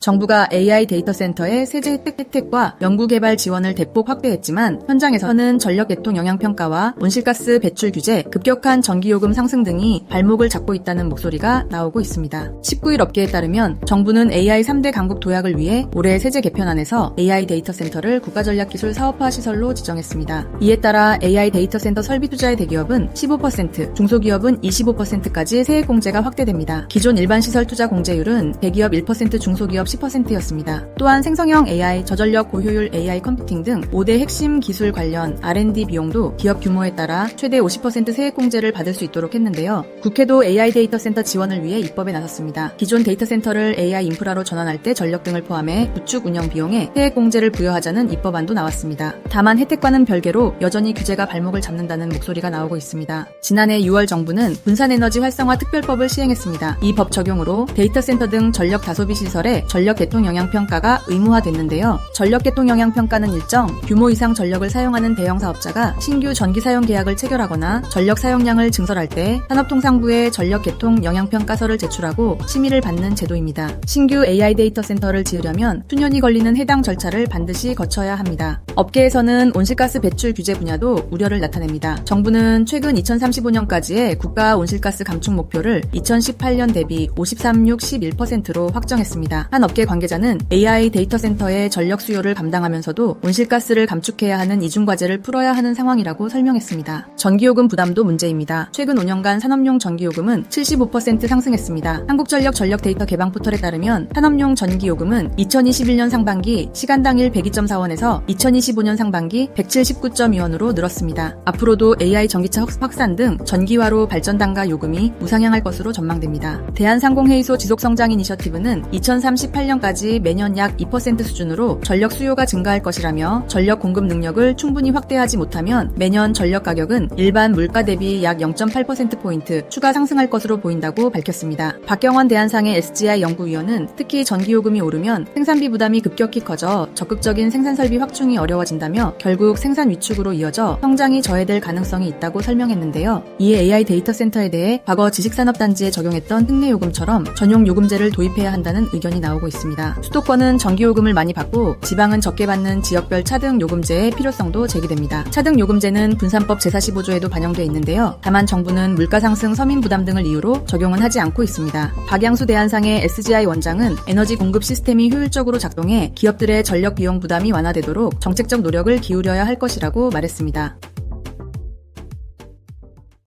정부가 AI 데이터 센터의 세제 혜택, 혜택과 연구개발 지원을 대폭 확대했지만 현장에서는 전력 개통 영향평가와 온실가스 배출 규제, 급격한 전기요금 상승 등이 발목을 잡고 있다는 목소리가 나오고 있습니다. 19일 업계에 따르면 정부는 AI 3대 강국 도약을 위해 올해 세제 개편안에서 AI 데이터 센터를 국가전략기술 사업화 시설로 지정했습니다. 이에 따라 AI 데이터 센터 설비 투자의 대기업은 15%, 중소기업은 25%까지 세액 공제가 확대됩니다. 기존 일반 시설 투자 공제율은 대기업 1%, 중소기업 10%였습니다. 또한 생성형 AI, 저전력 고효율 AI 컴퓨팅 등 5대 핵심 기술 관련 R&D 비용도 기업 규모에 따라 최대 50% 세액 공제를 받을 수 있도록 했는데요. 국회도 AI 데이터 센터 지원을 위해 입법에 나섰습니다. 기존 데이터 센터를 AI 인프라로 전환할 때 전력 등을 포함해 구축 운영 비용에 세액 공제를 부여하자는 입법안도 나왔습니다. 다만 혜택과는 별개로 여전히 규제가 발목을 잡는다는 목소리가 나오고 있습니다. 지난해 6월 정부는 분산에너지 활성화 특별법을 시행했습니다. 이 법 적용으로 데이터 센터 등 전력 다소비 시설에 전력 개통 영향 평가가 의무화됐는데요. 전력 개통 영향 평가는 일정 규모 이상 전력을 사용하는 대형 사업자가 신규 전기 사용 계약을 체결하거나 전력 사용량을 증설할 때 산업통상부에 전력 개통 영향 평가서를 제출하고 심의를 받는 제도입니다. 신규 AI 데이터 센터를 지으려면 수년이 걸리는 해당 절차를 반드시 거쳐야 합니다. 업계에서는 온실가스 배출 규제 분야도 우려를 나타냅니다. 정부는 최근 2035년까지의 국가 온실가스 감축 목표를 2018년 대비 53.611%로 확정했습니다. 한 업계 관계자는 AI 데이터 센터의 전력 수요를 감당하면서도 온실가스를 감축해야 하는 이중 과제를 풀어야 하는 상황이라고 설명했습니다. 전기요금 부담도 문제입니다. 최근 5년간 산업용 전기요금은 75% 상승했습니다. 한국전력 전력 데이터 개방 포털에 따르면 산업용 전기요금은 2021년 상반기 시간당 일 102.4원에서 2025년 상반기 179.2원으로 늘었습니다. 앞으로도 AI 전기차 확산 등 전기화로 발전 단가 요금이 우상향할 것으로 전망됩니다. 대한상공회의소 지속성장 이니셔티브는 2038년까지 매년 약 2% 수준으로 전력 수요가 증가할 것이라며 전력 공급 능력을 충분히 확대하지 못하면 매년 전력 가격은 일반 물가 대비 약 0.8%포인트 추가 상승할 것으로 보인다고 밝혔습니다. 박경원 대한상의 SGI 연구위원은 특히 전기요금이 오르면 생산비 부담이 급격히 커져 적극적인 생산 설비 확충이 어 려워진다며 결국 생산 위축으로 이어져 성장이 저해될 가능성이 있다고 설명했는데요. 이에 AI 데이터 센터에 대해 과거 지식산업단지에 적용했던 특례요금처럼 전용 요금제를 도입해야 한다는 의견이 나오고 있습니다. 수도권은 전기요금을 많이 받고 지방은 적게 받는 지역별 차등 요금제의 필요성도 제기됩니다. 차등 요금제는 분산법 제45조에도 반영돼 있는데요. 다만 정부는 물가 상승, 서민 부담 등을 이유로 적용은 하지 않고 있습니다. 박양수 대한상의 SGI 원장은 에너지 공급 시스템이 효율적으로 작동해 기업들의 전력 비용 부담이 완화되도록 정책 적 노력을 기울여야 할 것이라고 말했습니다.